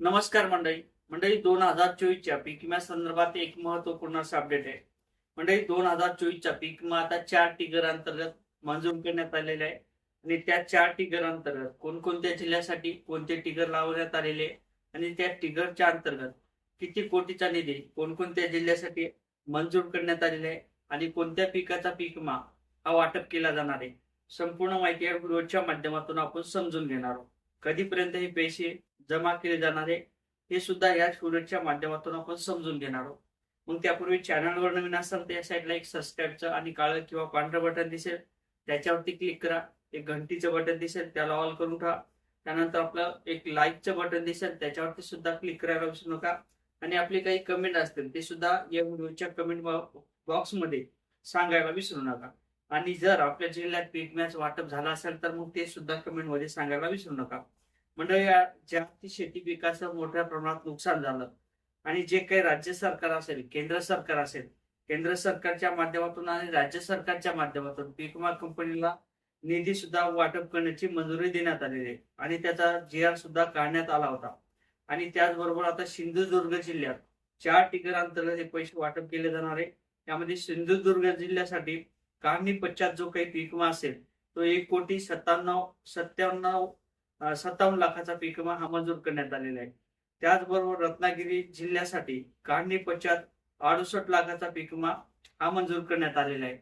नमस्कार मंडळी. मंडळी दोन हजार चोवीसच्या पीक विम्या संदर्भात एक महत्त्वपूर्ण असं अपडेट आहे. मंडळी दोन हजार चोवीसच्या पीक विमा आता चार टिगर अंतर्गत मंजूर करण्यात आलेले आहे. आणि त्या चार टिगर अंतर्गत कोणकोणत्या जिल्ह्यासाठी कोणते टिगर लावण्यात आलेले आहे? आणि त्या टिगरच्या अंतर्गत किती कोटीचा निधी कोणकोणत्या जिल्ह्यासाठी मंजूर करण्यात आलेला आहे? आणि कोणत्या पिकाचा पीक विमा हा वाटप केला जाणार आहे? संपूर्ण माहिती या व्हिडिओच्या माध्यमातून आपण समजून घेणार आहोत. कधीपर्यंत हे पैसे जमा केले जाणार आहे हे सुद्धा या स्टुडंटच्या माध्यमातून आपण समजून घेणार आहोत. मग त्यापूर्वी चॅनलवर नवीन असाल तर या साईडला एक सबस्क्राईबचं आणि काळं किंवा पांढरं बटन दिसेल. त्याच्यावरती क्लिक करा. एक घंटीचं बटन दिसेल त्याला ऑल करून ठेवा. त्यानंतर आपलं एक लाईकचं बटन दिसेल त्याच्यावरती सुद्धा क्लिक करायला विसरू नका. आणि आपले काही कमेंट असतील ते सुद्धा या व्हिडिओच्या कमेंट बॉक्समध्ये सांगायला विसरू नका. आणि जर आपल्या जिल्ह्यात पीक मॅच वाटप झाला असेल तर मग ते सुद्धा कमेंटमध्ये सांगायला विसरू नका. मंडळी ज्या शेती पिकाचं मोठ्या प्रमाणात नुकसान झालं आणि जे काही राज्य सरकार असेल केंद्र सरकार असेल केंद्र सरकारच्या माध्यमातून आणि राज्य सरकारच्या माध्यमातून पीक विमा कंपनीला निधी सुद्धा वाटप करण्याची मंजुरी देण्यात आलेली आहे. आणि त्याचा जी आर सुद्धा काढण्यात आला होता. आणि त्याचबरोबर आता सिंधुदुर्ग जिल्ह्यात चार टिकर अंतर्गत हे पैसे वाटप केले जाणार आहे. त्यामध्ये सिंधुदुर्ग जिल्ह्यासाठी कामी पश्चात जो काही पीक विमा असेल तो एक कोटी सत्त्याण्णव सत्त्याण्णव सत्तावन्न लाखाचा पीक विमा हा मंजूर करण्यात आलेला आहे. त्याचबरोबर रत्नागिरी जिल्ह्यासाठी काढणी पश्चात अडुसष्ट लाखाचा पीक विमा हा मंजूर करण्यात आलेला आहे.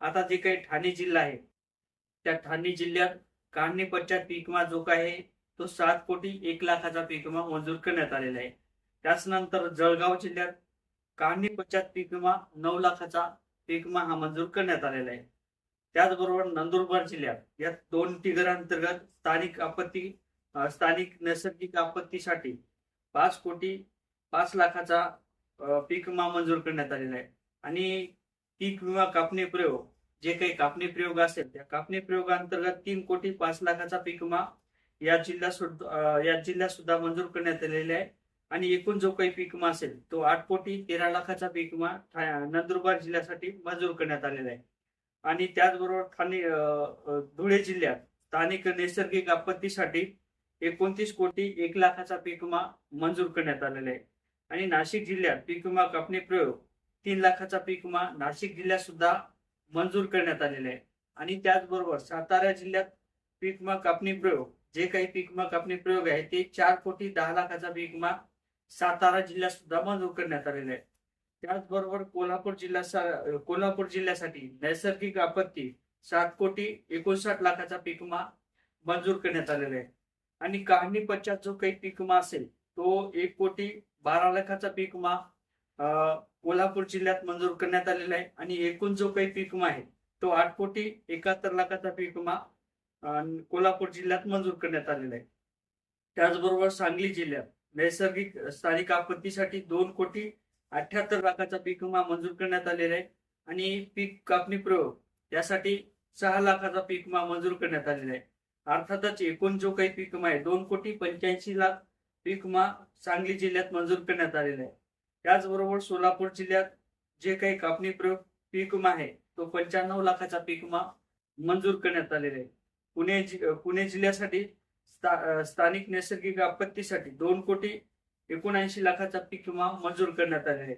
आता जे काही ठाणे जिल्हा आहे त्या ठाणे जिल्ह्यात काढणी पश्चात पीक विमा जो काय आहे तो सात कोटी एक लाखाचा पीक विमा मंजूर करण्यात आलेला आहे. त्याचनंतर जळगाव जिल्ह्यात काढणी पश्चात पीक विमा नऊ लाखाचा पीक विमा हा मंजूर करण्यात आलेला आहे. त्याचबरोबर नंदुरबार जिल्ह्यात या दोन टिगर स्थानिक आपत्ती स्थानिक नैसर्गिक आपत्तीसाठी पाच कोटी पाच लाखाचा पीक विमा मंजूर करण्यात आलेला आहे. आणि पीक विमा कापणी प्रयोग जे काही कापणी प्रयोग असेल त्या कापणी प्रयोगांतर्गत तीन कोटी पाच लाखाचा पीक विमा या जिल्ह्यात सुद्धा या जिल्ह्यात सुद्धा मंजूर करण्यात आलेला आहे. आणि एकूण जो काही पीक विमा असेल तो आठ कोटी तेरा लाखाचा पीक विमा नंदुरबार जिल्ह्यासाठी मंजूर करण्यात आलेला आहे. आणि त्याचबरोबर ठाणे धुळे जिल्ह्यात स्थानिक नैसर्गिक आपत्तीसाठी एकोणतीस कोटी एक लाखाचा पीक विमा मंजूर करण्यात आलेला आहे. आणि नाशिक जिल्ह्यात पीक विमा कापणी प्रयोग तीन लाखाचा पीक विमा नाशिक जिल्ह्यात सुद्धा मंजूर करण्यात आलेला आहे. आणि त्याचबरोबर सातारा जिल्ह्यात पीक विमा कापणी प्रयोग जे काही पीक विमा कापणी प्रयोग आहे ते चार कोटी दहा लाखाचा पीक विमा सातारा जिल्ह्यात सुद्धा मंजूर करण्यात आलेला आहे. त्याचबरोबर कोल्हापूर जिल्हा कोल्हापूर जिल्ह्यासाठी नैसर्गिक आपत्ती सात कोटी एकोणसाठ लाखाचा पीक विमा मंजूर करण्यात आलेला आहे. आणि काढणी पश्चात जो काही पीक विमा असेल तो एक कोटी बारा लाखाचा पीक विमा कोल्हापूर जिल्ह्यात मंजूर करण्यात आलेला आहे. आणि एकूण जो काही पीक विमा आहे तो आठ कोटी एकाहत्तर लाखाचा पीक विमा कोल्हापूर जिल्ह्यात मंजूर करण्यात आलेला आहे. त्याचबरोबर सांगली जिल्ह्यात नैसर्गिक स्थानिक आपत्तीसाठी दोन कोटी अठ्याहत्तर लाखाचा पीक विमा मंजूर करण्यात आलेला आहे. आणि पीक कापणी प्रयोग यासाठी सहा लाखाचा पीक विमा मंजूर करण्यात आलेला आहे. अर्थातच एकूण जो काही पीक विमा आहे दोन कोटी पंच्याऐंशी लाख पीक विमा सांगली जिल्ह्यात मंजूर करण्यात आलेला आहे. त्याचबरोबर सोलापूर जिल्ह्यात जे काही कापणी प्रयोग पीक विमा आहे तो पंच्याण्णव लाखाचा पीक विमा मंजूर करण्यात आलेला आहे. पुणे जि- पुणे जिल्ह्यासाठी स्था- स्थानिक नैसर्गिक आपत्तीसाठी दोन कोटी एकोणऐंशी लाखाचा पीक विमा मंजूर करण्यात आलेला आहे.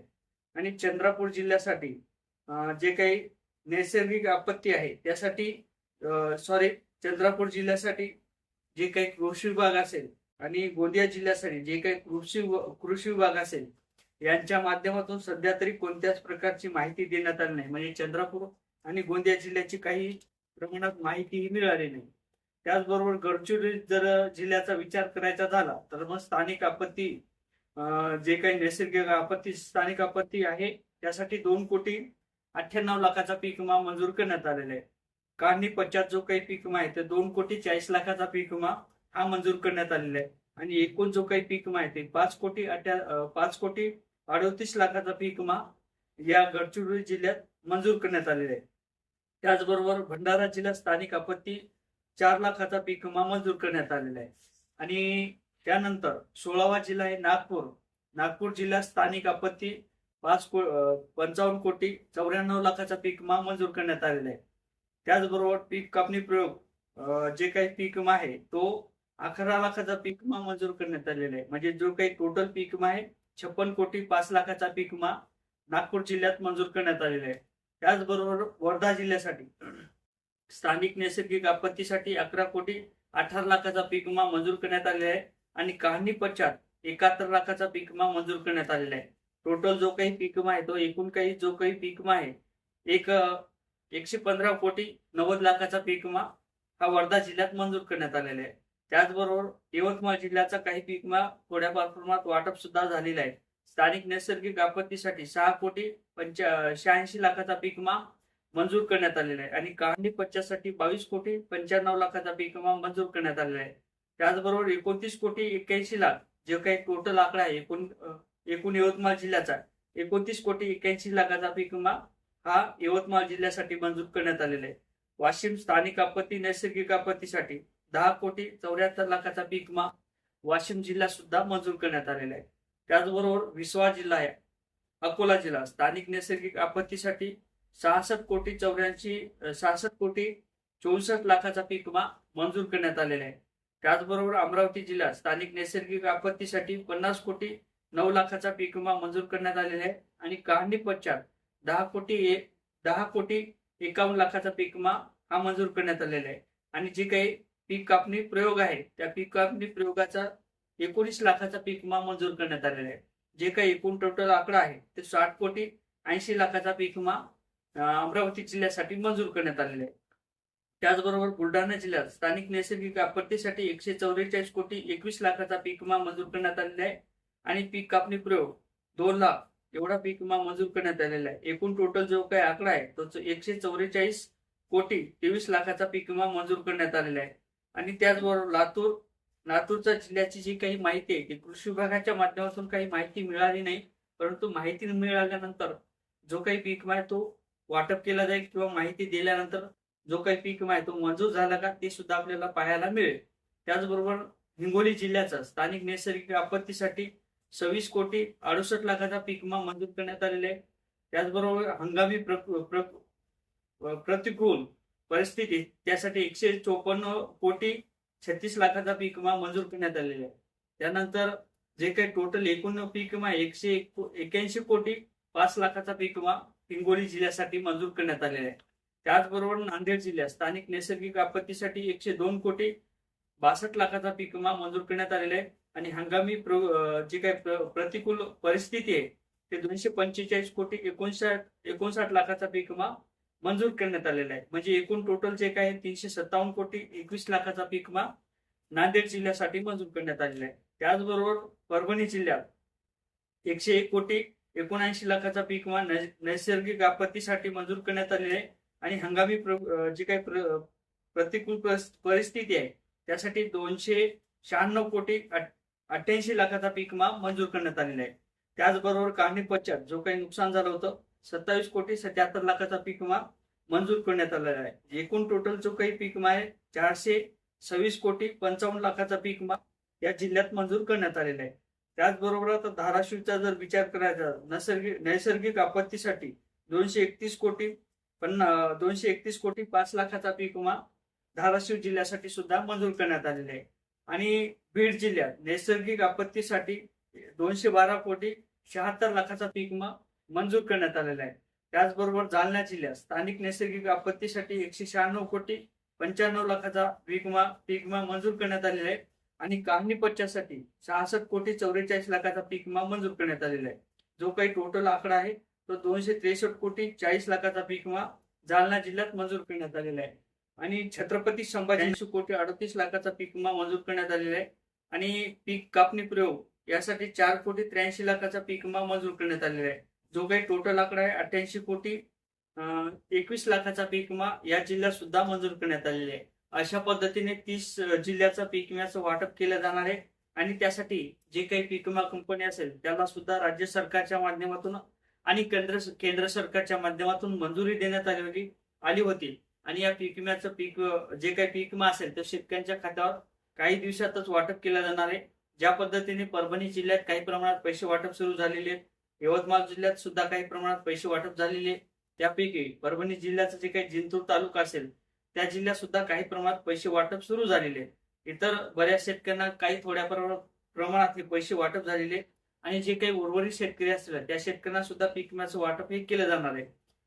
आणि चंद्रपूर जिल्ह्यासाठी जे काही नैसर्गिक आपत्ती आहे त्यासाठी सॉरी चंद्रपूर जिल्ह्यासाठी जे काही कृषी विभाग असेल आणि गोंदिया जिल्ह्यासाठी जे काही कृषी व- कृषी विभाग असेल यांच्या माध्यमातून सध्या तरी कोणत्याच प्रकारची माहिती देण्यात आली नाही. म्हणजे चंद्रपूर आणि गोंदिया जिल्ह्याची काही प्रमाणात माहितीही मिळाली नाही. त्याचबरोबर गडचिरोली जर जिल्ह्याचा विचार करायचा झाला तर मग स्थानिक आपत्ती जे काही नैसर्गिक आपत्ती स्थानिक आपत्ती आहे त्यासाठी दोन कोटी अठ्ठ्याण्णव लाखाचा पीक विमा मंजूर करण्यात आलेला आहे. काढणी पश्चात जो काही पीक विमा आहे तर दोन कोटी चाळीस लाखाचा पीक विमा हा मंजूर करण्यात आलेला आहे. आणि एकूण जो काही पीक विमा आहे ते पाच कोटी अठ्या पाच कोटी अडतीस लाखाचा पीक विमा या गडचिरोली जिल्ह्यात मंजूर करण्यात आलेला आहे. त्याचबरोबर भंडारा जिल्ह्यात स्थानिक आपत्ती चार लाखाचा पीक विमा मंजूर करण्यात आलेला आहे. आणि त्यानंतर सोळावा जिल्हा आहे नागपूर. नागपूर जिल्ह्यात स्थानिक आपत्ती पाच को पंचावन्न कोटी चौऱ्याण्णव लाखाचा पीक विमा मंजूर करण्यात आलेला आहे. त्याचबरोबर पीक कापणी प्रयोग जे काही पीक विमा आहे तो अकरा लाखाचा पीक विमा मंजूर करण्यात आलेला आहे. म्हणजे जो काही टोटल पीक विमा आहे छप्पन कोटी पाच लाखाचा पीक विमा नागपूर जिल्ह्यात मंजूर करण्यात आलेला आहे. त्याचबरोबर वर्धा जिल्ह्यासाठी स्थानिक नैसर्गिक आपत्तीसाठी अकरा कोटी अठरा लाखाचा पीक विमा मंजूर करण्यात आलेला आहे. आणि कहाणी पश्चात एकाहत्तर लाखाचा पीक विमा मंजूर करण्यात आलेला आहे. टोटल जो काही पीक विमा आहे तो एकूण काही जो काही पीक विमा आहे एक एकशे पंधरा कोटी नव्वद लाखाचा पीक विमा हा वर्धा जिल्ह्यात मंजूर करण्यात आलेला आहे. त्याचबरोबर यवतमाळ जिल्ह्याचा काही पीक विमा थोड्याफार प्रमाणात वाटप सुद्धा झालेला आहे. स्थानिक नैसर्गिक आपत्तीसाठी सहा कोटी पंचा शहाऐंशी लाखाचा पीक विमा मंजूर करण्यात आलेला आहे. आणि काढणी पच्च्यासाठी बावीस कोटी पंच्याण्णव लाखाचा पीक विमा मंजूर करण्यात आलेला आहे. त्याचबरोबर एकोणतीस कोटी एक्क्याऐंशी लाख जे काही टोटल आकडा आहे एकूण एकूण यवतमाळ जिल्ह्याचा एकोणतीस कोटी एक्क्याऐंशी लाखाचा पीक विमा हा यवतमाळ जिल्ह्यासाठी मंजूर करण्यात आलेला आहे. वाशिम स्थानिक आपत्ती नैसर्गिक आपत्तीसाठी दहा कोटी चौऱ्याहत्तर लाखाचा पीक विमा वाशिम जिल्हा सुद्धा मंजूर करण्यात आलेला आहे. त्याचबरोबर विश्वा जिल्हा आहे अकोला जिल्हा स्थानिक नैसर्गिक आपत्तीसाठी सहासष्ट कोटी चौऱ्याऐंशी सहासष्ट कोटी चौसष्ट लाखाचा पीक विमा मंजूर करण्यात आलेला आहे. त्याचबरोबर अमरावती जिल्हा स्थानिक नैसर्गिक आपत्तीसाठी पन्नास कोटी नऊ लाखाचा पीक विमा मंजूर करण्यात आलेला आहे. आणि काढणी पश्चात दहा कोटी एक दहा कोटी एकावन्न लाखाचा पीक विमा हा मंजूर करण्यात आलेला आहे. आणि जे काही पीक कापणी प्रयोग आहे त्या पीक कापणी प्रयोगाचा एकोणीस लाखाचा पीक विमा मंजूर करण्यात आलेला आहे. जे काही एकूण टोटल आकडा आहे ते साठ कोटी ऐंशी लाखाचा पीक विमा अमरावती जिल्ह्यासाठी मंजूर करण्यात आलेला आहे. त्याचबरोबर बुलढाणा जिल्ह्यात स्थानिक नैसर्गिक आपत्तीसाठी एकशे चौवेचाळीस कोटी एकवीस लाखाचा पीक विमा मंजूर करण्यात आलेला आहे. आणि पीक कापणी प्रयोग दोन लाख एवढा पीक विमा मंजूर करण्यात आलेला आहे. एकूण टोटल जो काही आकडा आहे तो एकशे चौवेचाळीस कोटी तेवीस लाखाचा पीक विमा मंजूर करण्यात आलेला आहे. आणि त्याचबरोबर लातूर लातूरच्या जिल्ह्याची जी काही माहिती आहे ती कृषी विभागाच्या माध्यमातून काही माहिती मिळाली नाही परंतु माहिती मिळाल्यानंतर जो काही पीक विमा आहे तो वाटप केला जाईल किंवा माहिती दिल्यानंतर जो काही पीक विमा आहे तो मंजूर झाला का ते सुद्धा आपल्याला पाहायला मिळेल. त्याचबरोबर हिंगोली जिल्ह्याचा स्थानिक नैसर्गिक आपत्तीसाठी सव्वीस कोटी अडुसष्ट लाखाचा पीक विमा मंजूर करण्यात आलेला आहे. त्याचबरोबर हंगामी प्रतिकूल परिस्थिती त्यासाठी एकशे चोपन्न कोटी छत्तीस लाखाचा पीक विमा मंजूर करण्यात आलेला आहे. त्यानंतर जे काही टोटल एकूण पीक विमा एकशे एक्याऐंशी कोटी पाच लाखाचा पीक विमा हिंगोली जिल्ह्यासाठी मंजूर करण्यात आलेला आहे. त्याचबरोबर नांदेड जिल्ह्यात स्थानिक नैसर्गिक आपत्तीसाठी एकशे दोन कोटी बासष्ट लाखाचा पीक विमा मंजूर करण्यात आलेला आहे. आणि हंगामी प्र- जी काही प्रतिकूल परिस्थिती आहे ते दोनशे पंचेचाळीस कोटी एकोणसाठ एकोणसाठ लाखाचा पीक विमा मंजूर करण्यात आलेला आहे. म्हणजे एकूण टोटल जे काही तीनशे सत्तावन्न कोटी एकवीस लाखाचा पीक विमा नांदेड जिल्ह्यासाठी मंजूर करण्यात आलेला आहे. त्याचबरोबर परभणी जिल्ह्यात एकशे एक कोटी एकोणऐंशी लाखाचा पीक विमा नैसर्गिक आपत्तीसाठी मंजूर करण्यात आलेला आहे. आणि हंगामी प्र- जी काही प्र- प्रतिकूल परिस्थिती आहे त्यासाठी दोनशे शहाण्णव कोटी अठ्ठ्याऐंशी लाखाचा पीक विमा मंजूर करण्यात आलेला आहे. त्याचबरोबर काढणी पश्चात जो काही नुकसान झालं होतं सत्तावीस कोटी सत्याहत्तर लाखाचा पीक विमा मंजूर करण्यात आलेला आहे. एकूण टोटल जो काही पीक विमा आहे चारशे सव्वीस कोटी पंचावन्न लाखाचा पीक विमा या जिल्ह्यात मंजूर करण्यात आलेला आहे. त्याचबरोबर आता धाराशिवचा जर विचार करायचा नैसर्गिक नैसर्गिक आपत्तीसाठी दोनशे एकतीस कोटी पण दोनशे एकतीस कोटी पाच लाखाचा पीक विमा धाराशिव जिल्ह्यासाठी सुद्धा मंजूर करण्यात आलेला आहे. आणि बीड जिल्ह्यात नैसर्गिक आपत्तीसाठी दोनशे बारा कोटी शहात्तर लाखाचा पीक विमा मंजूर करण्यात आलेला आहे. त्याचबरोबर जालना जिल्ह्यात स्थानिक नैसर्गिक आपत्तीसाठी एकशे शहाण्णव कोटी पंच्याण्णव लाखाचा पीक विमा पीक विमा मंजूर करण्यात आलेला आहे. आणि काढणी पश्चासाठी सहासष्ट कोटी चौवेचाळीस लाखाचा पीक विमा मंजूर करण्यात आलेला आहे. जो काही टोटल आकडा आहे तो दोनशे त्रेसष्ट कोटी चाळीस लाखाचा पीक विमा जालना जिल्ह्यात मंजूर करण्यात आलेला आहे. आणि छत्रपती संभाजी कोटी अडतीस लाखाचा पीक विमा मंजूर करण्यात आलेला आहे. आणि पीक कापणी प्रयोग यासाठी चार कोटी त्र्याऐंशी लाखाचा पीक विमा मंजूर करण्यात आलेला आहे. जो काही टोटल आकडा आहे अठ्ठ्याऐंशी कोटी एकवीस लाखाचा पीक विमा या जिल्ह्यात सुद्धा मंजूर करण्यात आलेला आहे. अशा पद्धतीने तीस जिल्ह्याचा पीक विम्याचं वाटप केलं जाणार आहे. आणि त्यासाठी जे काही पीक विमा कंपनी असेल त्याला सुद्धा राज्य सरकारच्या माध्यमातून आणि केंद्र केंद्र सरकारच्या माध्यमातून मंजुरी देण्यात आलेली आली होती. आणि या पीक विम्याचं पीक जे काही पीक विमा असेल तर शेतकऱ्यांच्या खात्यावर काही दिवसातच वाटप केलं जाणार आहे. ज्या पद्धतीने परभणी जिल्ह्यात काही प्रमाणात पैसे वाटप सुरू झालेले यवतमाळ जिल्ह्यात सुद्धा काही प्रमाणात पैसे वाटप झालेले त्यापैकी परभणी जिल्ह्याचं जे काही जिंतूर तालुका असेल त्या जिल्ह्यात सुद्धा काही प्रमाणात पैसे वाटप सुरू झालेले इतर बऱ्याच शेतकऱ्यांना काही थोड्या प्र- प्रमाणात हे पैसे वाटप झालेले आणि जे काही उर्वरित शेतकरी असतील त्या शेतकऱ्यांना सुद्धा पीक विम्याचं वाटप हे केलं जाणार आहे.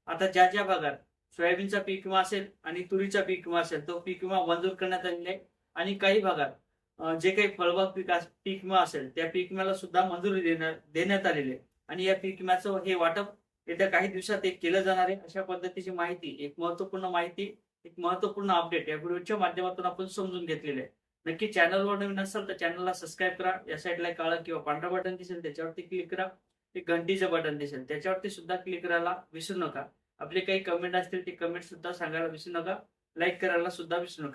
आता ज्या ज्या भागात सोयाबीनचा पीक विमा असेल आणि तुरीचा पीक विमा असेल तो पीक विमा मंजूर करण्यात आलेला आहे. आणि काही भागात जे काही फळबाग पीक पीक विमा असेल त्या पीक विम्याला सुद्धा मंजुरी देण्यात देण्यात आलेली आहे. आणि या पीक विम्याचं हे वाटप येत्या काही दिवसात एक केलं जाणार आहे. अशा पद्धतीची माहिती एक महत्त्वपूर्ण माहिती एक महत्त्वपूर्ण अपडेट या व्हिडिओच्या माध्यमातून आपण समजून घेतलेले आहे. नक्की चॅनलवर नवीन असाल तर चॅनलला सबस्क्राईब करा. या साईडला एक काळं किंवा पांढरा बटन दिसेल त्याच्यावरती क्लिक करा. एक घंटीचं बटन दिसेल त्याच्यावरती सुद्धा क्लिक करायला विसरू नका. आपले काही कमेंट असतील ते कमेंट सुद्धा सांगायला विसरू नका. लाईक करायला सुद्धा विसरू नका.